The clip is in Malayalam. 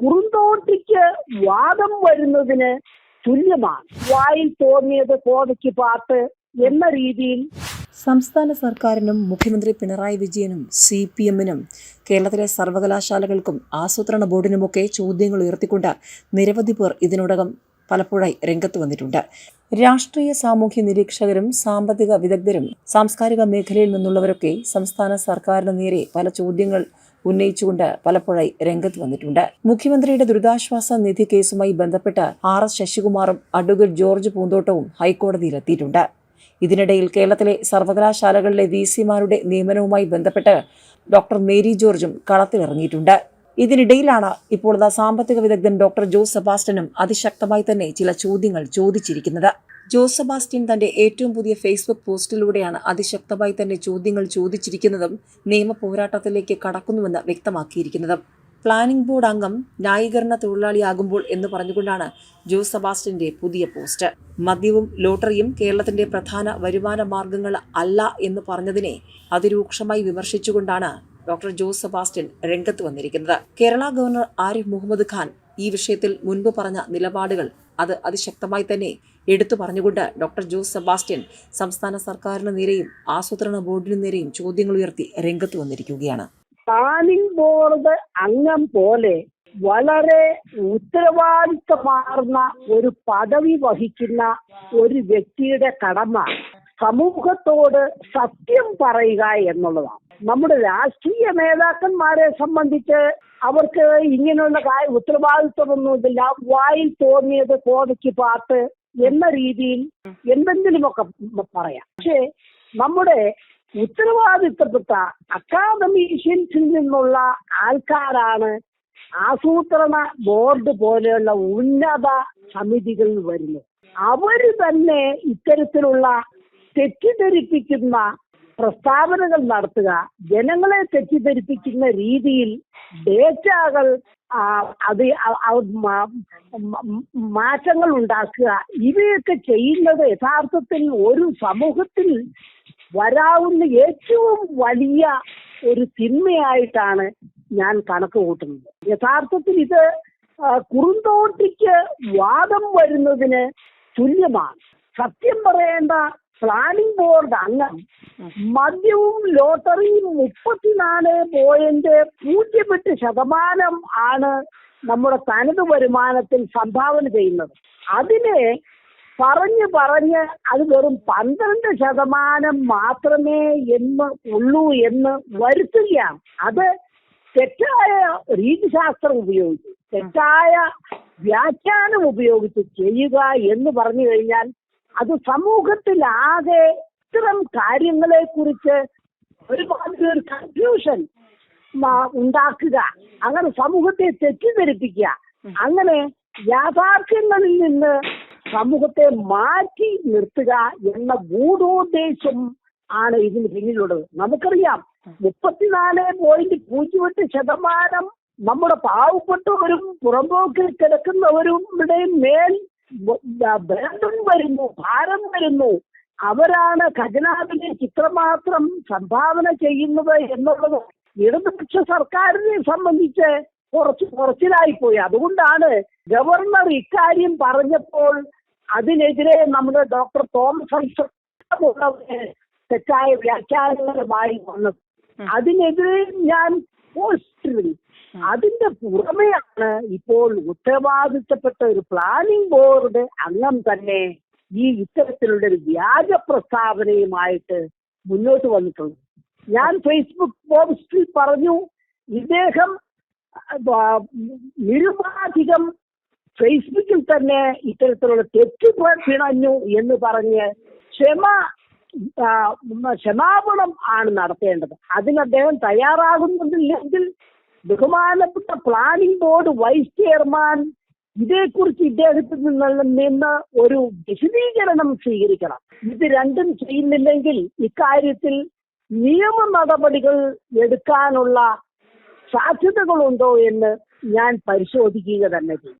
കുറുന്തോട്ടിക്ക് വാദം വരുന്നതിന് തുല്യമാണ്. വായിൽ തോന്നിയത് കോതയ്ക്ക് പാട്ട് എന്ന രീതിയിൽ സംസ്ഥാന സർക്കാരിനും മുഖ്യമന്ത്രി പിണറായി വിജയനും സി പി എമ്മിനും കേരളത്തിലെ സർവകലാശാലകൾക്കും ആസൂത്രണ ബോർഡിനുമൊക്കെ ചോദ്യങ്ങൾ ഉയർത്തിക്കൊണ്ട് നിരവധി പേർ ഇതിനോടകം പലപ്പോഴായി രംഗത്ത് വന്നിട്ടുണ്ട്. രാഷ്ട്രീയ സാമൂഹ്യ നിരീക്ഷകരും സാമ്പത്തിക വിദഗ്ധരും സാംസ്കാരിക മേഖലയിൽ നിന്നുള്ളവരൊക്കെ സംസ്ഥാന സർക്കാരിന് നേരെ പല ചോദ്യങ്ങൾ ഉന്നയിച്ചുകൊണ്ട് പലപ്പോഴായി രംഗത്ത് വന്നിട്ടുണ്ട്. മുഖ്യമന്ത്രിയുടെ ദുരിതാശ്വാസ നിധി കേസുമായി ബന്ധപ്പെട്ട് ആർ എസ് ശശികുമാറും അഡ്വക്കേറ്റ് ജോർജ് പൂന്തോട്ടവും ഹൈക്കോടതിയിലെത്തിയിട്ടുണ്ട്. ഇതിനിടയിൽ കേരളത്തിലെ സർവകലാശാലകളിലെ വി സിമാരുടെ നിയമനവുമായി ബന്ധപ്പെട്ട് ഡോക്ടർ മേരി ജോർജും കളത്തിലിറങ്ങിയിട്ടുണ്ട്. ഇതിനിടയിലാണ് ഇപ്പോൾ സാമ്പത്തിക വിദഗ്ധൻ ഡോക്ടർ ജോസ് സെബാസ്റ്റ്യനും അതിശക്തമായി തന്നെ ചില ചോദ്യങ്ങൾ ചോദിച്ചിരിക്കുന്നത്. ജോസ് സെബാസ്റ്റ്യൻ തന്റെ ഏറ്റവും പുതിയ ഫേസ്ബുക്ക് പോസ്റ്റിലൂടെയാണ് അതിശക്തമായി തന്നെ ചോദ്യങ്ങൾ ചോദിച്ചിരിക്കുന്നതും നിയമ പോരാട്ടത്തിലേക്ക് കടക്കുന്നുവെന്ന് വ്യക്തമാക്കിയിരിക്കുന്നതും. പ്ലാനിംഗ് ബോർഡ് അംഗം ന്യായീകരണ തൊഴിലാളിയാകുമ്പോൾ എന്ന് പറഞ്ഞുകൊണ്ടാണ് ജോസ് സെബാസ്റ്റ്യന്റെ പുതിയ പോസ്റ്റ്. മദ്യവും ലോട്ടറിയും കേരളത്തിന്റെ പ്രധാന വരുമാന മാർഗങ്ങൾ അല്ല എന്ന് പറഞ്ഞതിനെ അതിരൂക്ഷമായി വിമർശിച്ചുകൊണ്ടാണ് ഡോക്ടർ ജോസ് സെബാസ്റ്റ്യൻ രംഗത്ത് വന്നിരിക്കുന്നത്. കേരള ഗവർണർ ആരിഫ് മുഹമ്മദ് ഖാൻ ഈ വിഷയത്തിൽ മുൻപ് പറഞ്ഞ നിലപാടുകൾ അത് അതിശക്തമായി തന്നെ എടുത്തു പറഞ്ഞുകൊണ്ട് ഡോക്ടർ ജോസ് സെബാസ്റ്റ്യൻ സംസ്ഥാന സർക്കാരിന് നേരെയും ആസൂത്രണ ബോർഡിന് നേരെയും ചോദ്യങ്ങൾ ഉയർത്തി രംഗത്ത് വന്നിരിക്കുകയാണ്. പ്ലാനിംഗ് ബോർഡ് അംഗം പോലെ വളരെ ഉത്തരവാദിത്തമാർന്ന ഒരു പദവി വഹിക്കുന്ന ഒരു വ്യക്തിയുടെ കടമ സമൂഹത്തോട് സത്യം പറയുക എന്നുള്ളതാണ്. നമ്മുടെ രാഷ്ട്രീയ നേതാക്കന്മാരെ സംബന്ധിച്ച് അവർക്ക് ഇങ്ങനെയുള്ള ഉത്തരവാദിത്വമൊന്നുമില്ല വായിൽ തോന്നിയത് കോതയ്ക്ക് പാട്ട് എന്ന രീതിയിൽ എന്തെങ്കിലുമൊക്കെ പറയാം. പക്ഷേ നമ്മുടെ ഉത്തരവാദിത്തപ്പെട്ട അക്കാദമീഷ്യൻസിൽ നിന്നുള്ള ആൾക്കാരാണ് ആസൂത്രണ ബോർഡ് പോലെയുള്ള ഉന്നത സമിതികളിൽ വരുന്നത്. അവർ തന്നെ ഇത്തരത്തിലുള്ള തെറ്റിദ്ധരിപ്പിക്കുന്ന പ്രസ്താവനകൾ നടത്തുക ജനങ്ങളെ തെറ്റിദ്ധരിപ്പിക്കുന്ന രീതിയിൽ ഡേറ്റകൾ അത് മാറ്റങ്ങൾ ഉണ്ടാക്കുക. ഇവയൊക്കെ ചെയ്യുന്നത് യഥാർത്ഥത്തിൽ ഒരു സമൂഹത്തിൽ വരാവുന്ന ഏറ്റവും വലിയ ഒരു തിന്മയായിട്ടാണ് ഞാൻ കണക്ക് കൂട്ടുന്നത്. യഥാർത്ഥത്തിൽ ഇത് കുറുന്തോട്ടിക്ക് വാദം വരുന്നതിന് തുല്യമാണ്. സത്യം പറയേണ്ട പ്ലാനിംഗ് ബോർഡ് അംഗം. മദ്യവും ലോട്ടറിയും മുപ്പത്തിനാല് പോയിന്റ് പൂജ്യം എട്ട് ശതമാനം ആണ് നമ്മുടെ തനത് വരുമാനത്തിൽ സംഭാവന ചെയ്യുന്നത്. അതിനെ പറഞ്ഞ് പറഞ്ഞ് അത് വെറും പന്ത്രണ്ട് ശതമാനം മാത്രമേ എന്ന് ഉള്ളൂ എന്ന് വരുത്തുകയാണ്. അത് തെറ്റായ രീതിശാസ്ത്രം ഉപയോഗിച്ച്. തെറ്റായ വ്യാഖ്യാനം ഉപയോഗിച്ച് ചെയ്യുക എന്ന് പറഞ്ഞു കഴിഞ്ഞാൽ അത് സമൂഹത്തിലാകെ ഇത്തരം കാര്യങ്ങളെ കുറിച്ച് ഒരുപാട് പേർ കൺഫ്യൂഷൻ ഉണ്ടാക്കുക. അങ്ങനെ സമൂഹത്തെ തെറ്റിദ്ധരിപ്പിക്കുക. അങ്ങനെ യാഥാർത്ഥ്യങ്ങളിൽ നിന്ന് സമൂഹത്തെ മാറ്റി നിർത്തുക എന്ന ഗൂഢോദ്ദേശം ആണ് ഇതിന് പിന്നിലുള്ളത്. നമുക്കറിയാം മുപ്പത്തിനാല് പോയിന്റ് പൂജ്യം എട്ട് ശതമാനം നമ്മുടെ പാവപ്പെട്ടവരും പുറമ്പോക്കിൽ കിടക്കുന്നവരുടെ മേൽ ബന്ധം വരുന്നു ഭാരം വരുന്നു. അവരാണ് ഖജനാവിനെ ചിത്രമാത്രം സംഭാവന ചെയ്യുന്നത് എന്നുള്ളത് ഇടതുപക്ഷ സർക്കാരിനെ സംബന്ധിച്ച് കുറച്ച് കുറച്ചിലായിപ്പോയി. അതുകൊണ്ടാണ് ഗവർണർ ഇക്കാര്യം പറഞ്ഞപ്പോൾ അതിനെതിരെ നമ്മുടെ ഡോക്ടർ തോമസ് ഐസക് ഉള്ളവര് തെറ്റായ വ്യാഖ്യാനങ്ങളുമായി വന്നത്. അതിനെതിരെ ഞാൻ പോസ്റ്റ് അതിന്റെ പുറമെയാണ് ഇപ്പോൾ ഉത്തരവാദിത്തപ്പെട്ട ഒരു പ്ലാനിംഗ് ബോർഡ് അംഗം തന്നെ ഈ ഇത്തരത്തിലുള്ള ഒരു വ്യാജ പ്രസ്താവനയുമായിട്ട് മുന്നോട്ട് വന്നിട്ടുള്ളത്. ഞാൻ ഫേസ്ബുക്ക് പോസ്റ്റിൽ പറഞ്ഞു ഇദ്ദേഹം നിരുപാധികം ഫേസ്ബുക്കിൽ തന്നെ ഇത്തരത്തിലുള്ള തെറ്റ് പിണഞ്ഞു എന്ന് പറഞ്ഞ് ക്ഷമ ക്ഷമാപണം ആണ് നടത്തേണ്ടത്. അതിന് അദ്ദേഹം ബഹുമാനപ്പെട്ട പ്ലാനിംഗ് ബോർഡ് വൈസ് ചെയർമാൻ ഇതേക്കുറിച്ച് ഇദ്ദേഹത്തിൽ നിന്ന് ഒരു വിശദീകരണം സ്വീകരിക്കണം. ഇത് രണ്ടും ചെയ്യുന്നില്ലെങ്കിൽ ഇക്കാര്യത്തിൽ നിയമ നടപടികൾ എടുക്കാനുള്ള സാധ്യതകളുണ്ടോ എന്ന് ഞാൻ പരിശോധിക്കുക തന്നെ ചെയ്യും.